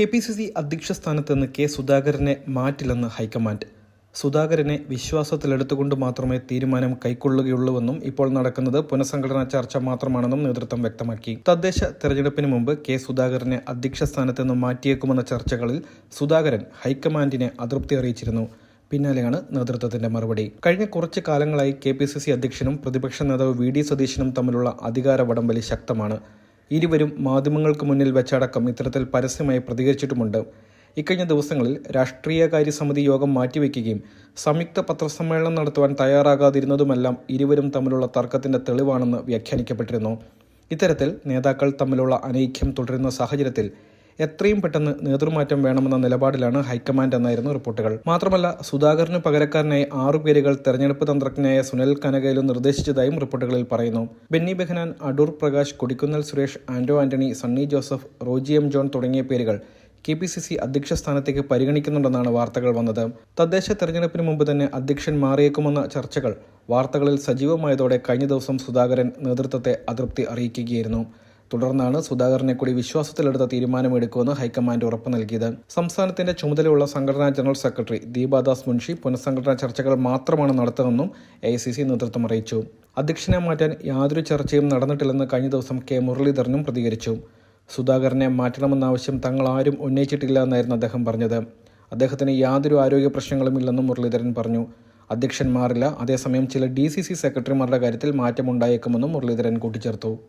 K P C C അധ്യക്ഷ സ്ഥാനത്ത് നിന്ന് കെ സുധാകരനെ മാറ്റില്ലെന്ന് ഹൈക്കമാൻഡ്. സുധാകരനെ വിശ്വാസത്തിലെടുത്തുകൊണ്ട് മാത്രമേ തീരുമാനം കൈക്കൊള്ളുകയുള്ളൂവെന്നും ഇപ്പോൾ നടക്കുന്നത് പുനഃസംഘടനാ ചർച്ച മാത്രമാണെന്നും നേതൃത്വം വ്യക്തമാക്കി. തദ്ദേശ തെരഞ്ഞെടുപ്പിന് മുമ്പ് കെ സുധാകരനെ അധ്യക്ഷ സ്ഥാനത്ത് നിന്ന് മാറ്റിയേക്കുമെന്ന ചർച്ചകളിൽ സുധാകരൻ ഹൈക്കമാൻഡിനെ അതൃപ്തി അറിയിച്ചിരുന്നു. പിന്നാലെയാണ് നേതൃത്വത്തിന്റെ മറുപടി. കഴിഞ്ഞ കുറച്ച് കാലങ്ങളായി കെ പി സി സി അധ്യക്ഷനും പ്രതിപക്ഷ നേതാവ് വി ഡി സതീശനും തമ്മിലുള്ള അധികാര വടംവലി ശക്തമാണ്. ഇരുവരും മാധ്യമങ്ങൾക്ക് മുന്നിൽ വെച്ചടക്കം ഇത്തരത്തിൽ പരസ്യമായി പ്രതികരിച്ചിട്ടുമുണ്ട്. ഇക്കഴിഞ്ഞ ദിവസങ്ങളിൽ രാഷ്ട്രീയകാര്യ സമിതി യോഗം മാറ്റിവെക്കുകയും സംയുക്ത പത്രസമ്മേളനം നടത്തുവാൻ തയ്യാറാകാതിരുന്നതുമെല്ലാം ഇരുവരും തമ്മിലുള്ള തർക്കത്തിന്റെ തെളിവാണെന്ന് വ്യാഖ്യാനിക്കപ്പെട്ടിരുന്നു. ഇത്തരത്തിൽ നേതാക്കൾ തമ്മിലുള്ള അനൈക്യം തുടരുന്ന സാഹചര്യത്തിൽ എത്രയും പെട്ടെന്ന് നേതൃമാറ്റം വേണമെന്ന നിലപാടിലാണ് ഹൈക്കമാൻഡ് എന്നായിരുന്നു റിപ്പോർട്ടുകൾ. മാത്രമല്ല സുധാകരന് പകരക്കാരനായി ആറു പേരുകൾ തെരഞ്ഞെടുപ്പ് തന്ത്രജ്ഞനായ സുനിൽ കനകയിലും നിർദ്ദേശിച്ചതായും റിപ്പോർട്ടുകളിൽ പറയുന്നു. ബെന്നി ബെഹനാൻ അടൂർ പ്രകാശ് കൊടിക്കുന്നൽ സുരേഷ് ആന്റോ ആന്റണി സണ്ണി ജോസഫ് റോജി എം ജോൺ തുടങ്ങിയ പേരുകൾ കെ പി സി സി അധ്യക്ഷ സ്ഥാനത്തേക്ക് പരിഗണിക്കുന്നുണ്ടെന്നാണ് വാർത്തകൾ വന്നത്. തദ്ദേശ തെരഞ്ഞെടുപ്പിന് മുമ്പ് തന്നെ അധ്യക്ഷൻ മാറിയേക്കുമെന്ന ചർച്ചകൾ വാർത്തകളിൽ സജീവമായതോടെ കഴിഞ്ഞ ദിവസം സുധാകരൻ നേതൃത്വത്തെ അതൃപ്തി അറിയിക്കുകയായിരുന്നു. തുടർന്നാണ് സുധാകരനെ കൂടി വിശ്വാസത്തിലെടുത്ത തീരുമാനമെടുക്കുമെന്ന് ഹൈക്കമാൻഡ് ഉറപ്പ് നൽകിയത്. സംസ്ഥാനത്തിന്റെ ചുമതലയുള്ള സംഘടനാ ജനറൽ സെക്രട്ടറി ദീപാദാസ് മുൻഷി പുനഃസംഘടനാ ചർച്ചകൾ മാത്രമാണ് നടത്തുന്നതെന്നും എ നേതൃത്വം അറിയിച്ചു. അധ്യക്ഷനെ മാറ്റാൻ യാതൊരു ചർച്ചയും നടന്നിട്ടില്ലെന്ന് കഴിഞ്ഞ ദിവസം കെ. മുരളീധരനും പ്രതികരിച്ചു. സുധാകരനെ മാറ്റണമെന്ന ആവശ്യം തങ്ങൾ ആരും ഉന്നയിച്ചിട്ടില്ല എന്നായിരുന്നു അദ്ദേഹം പറഞ്ഞത്. അദ്ദേഹത്തിന് യാതൊരു ആരോഗ്യ പ്രശ്നങ്ങളും ഇല്ലെന്നും മുരളീധരൻ പറഞ്ഞു. അധ്യക്ഷൻ മാറില്ല അതേസമയം ചില ഡി സി സി സെക്രട്ടറിമാരുടെ കാര്യത്തിൽ മാറ്റമുണ്ടായേക്കുമെന്നും മുരളീധരൻ കൂട്ടിച്ചേർത്തു.